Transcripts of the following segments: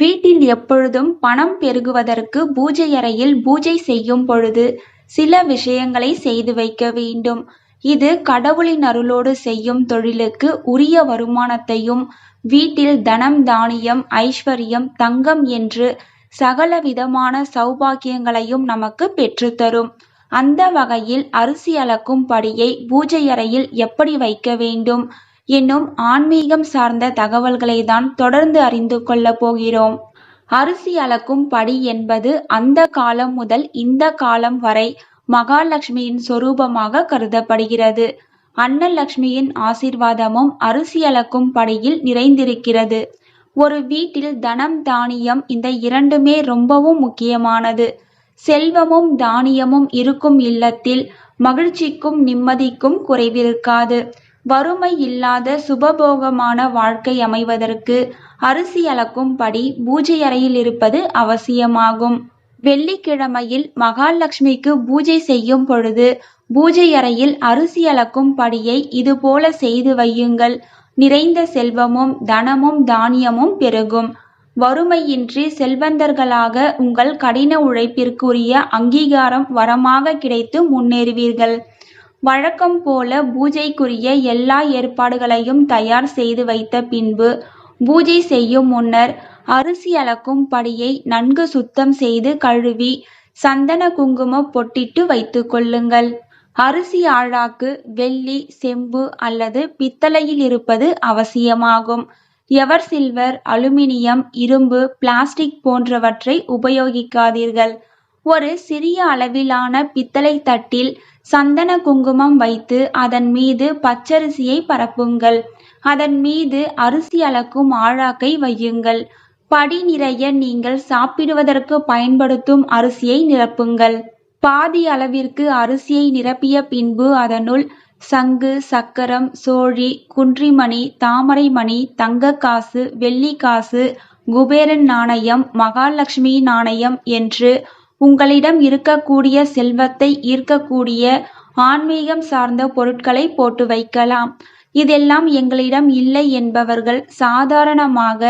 வீட்டில் எப்பொழுதும் பணம் பெருகுவதற்கு பூஜை அறையில் பூஜை செய்யும் பொழுது சில விஷயங்களை செய்து வைக்க வேண்டும். இது கடவுளின் அருளோடு செய்யும் தொழிலுக்கு உரிய வருமானத்தையும் வீட்டில் தனம் தானியம் ஐஸ்வர்யம் தங்கம் என்று சகல விதமான சௌபாக்கியங்களையும் நமக்கு பெற்றுத்தரும். அந்த வகையில் அரிசி அளக்கும் படியை பூஜை அறையில் எப்படி வைக்க வேண்டும்? என்னும் ஆன்மீகம் சார்ந்த தகவல்களை தான் தொடர்ந்து அறிந்து கொள்ளப் போகிறோம். அரிசி அளக்கும் படி என்பது அந்த காலம் முதல் இந்த காலம் வரை மகாலட்சுமியின் சொரூபமாக கருதப்படுகிறது. அன்னலட்சுமியின் ஆசீர்வாதமும் அரிசி அளக்கும் படியில் நிறைந்திருக்கிறது. ஒரு வீட்டில் தனம் தானியம் இந்த இரண்டுமே ரொம்பவும் முக்கியமானது. செல்வமும் தானியமும் இருக்கும் இல்லத்தில் மகிழ்ச்சிக்கும் நிம்மதிக்கும் குறைவிருக்காது. வறுமை இல்லாத சுபபோகமான வாழ்க்கை அமைவதற்கு அரிசி அளக்கும் படி பூஜை அறையில் இருப்பது அவசியமாகும். வெள்ளிக்கிழமையில் மகாலட்சுமிக்கு பூஜை செய்யும் பொழுது பூஜை அறையில் அரிசி அளக்கும் படியை இதுபோல செய்து வையுங்கள். நிறைந்த செல்வமும் தனமும் தானியமும் பெருகும். வறுமையின்றி செல்வந்தர்களாக உங்கள் கடின உழைப்பிற்குரிய அங்கீகாரம் வரமாக கிடைத்து முன்னேறுவீர்கள். வழக்கம் போல பூஜைக்குரிய எல்லா ஏற்பாடுகளையும் தயார் செய்து வைத்த பின்பு பூஜை செய்யும் முன்னர் அரிசி அளக்கும் படியை நன்கு சுத்தம் செய்து கழுவி சந்தன குங்கும பொட்டிட்டு வைத்துக் கொள்ளுங்கள். அரிசி ஆழாக்கு வெள்ளி செம்பு அல்லது பித்தளையில் இருப்பது அவசியமாகும். எவர் சில்வர் அலுமினியம் இரும்பு பிளாஸ்டிக் போன்றவற்றை உபயோகிக்காதீர்கள். ஒரு சிறிய அளவிலான பித்தளை தட்டில் சந்தன குங்குமம் வைத்து அதன் மீது பச்சரிசியை பரப்புங்கள். அதன் மீது அரிசி அளக்கும் ஆழாக்கை வையுங்கள். படி நிறைய நீங்கள் சாப்பிடுவதற்கு பயன்படுத்தும் அரிசியை நிரப்புங்கள். பாதி அளவிற்கு அரிசியை நிரப்பிய பின்பு அதனுள் சங்கு சக்கரம் சோழி குன்றிமணி தாமரைமணி தங்கக்காசு வெள்ளிக்காசு குபேரன் நாணயம் மகாலட்சுமி நாணயம் என்று உங்களிடம் இருக்கக்கூடிய செல்வத்தை ஈர்க்கக்கூடிய ஆன்மீகம் சார்ந்த பொருட்களை போட்டு வைக்கலாம். இதெல்லாம் எங்களிடம் இல்லை என்பவர்கள் சாதாரணமாக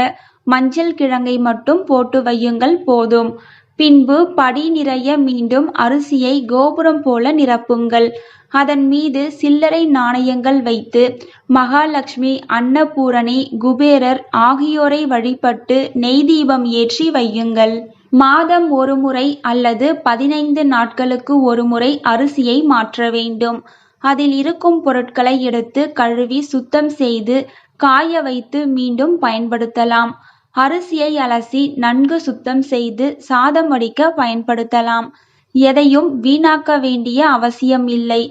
மஞ்சள் கிழங்கை மட்டும் போட்டு வையுங்கள் போதும். பின்பு படி நிறைய மீண்டும் அரிசியை கோபுரம் போல நிரப்புங்கள். அதன் மீது சில்லறை நாணயங்கள் வைத்து மகாலட்சுமி அன்னபூரணி குபேரர் ஆகியோரை வழிபட்டு நெய் தீபம் ஏற்றி வையுங்கள். மாதம் ஒரு முறை அல்லது பதினைந்து நாட்களுக்கு ஒரு முறை அரிசியை மாற்ற வேண்டும். அதில் இருக்கும் பொருட்களை எடுத்து கழுவி சுத்தம் செய்து காய வைத்து மீண்டும் பயன்படுத்தலாம். அரிசியை அலசி நன்கு சுத்தம் செய்து சாதம் வடிக்க பயன்படுத்தலாம். எதையும் வீணாக்க வேண்டிய அவசியம் இல்லை.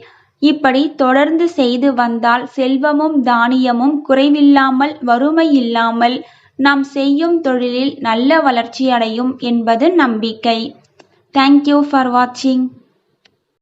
இப்படி தொடர்ந்து செய்து வந்தால் செல்வமும் தானியமும் குறைவில்லாமல் வறுமை இல்லாமல் நாம் செய்யும் தொழிலில் நல்ல வளர்ச்சி அடையும் என்பது நம்பிக்கை. தேங்க்யூ ஃபார் வாட்சிங்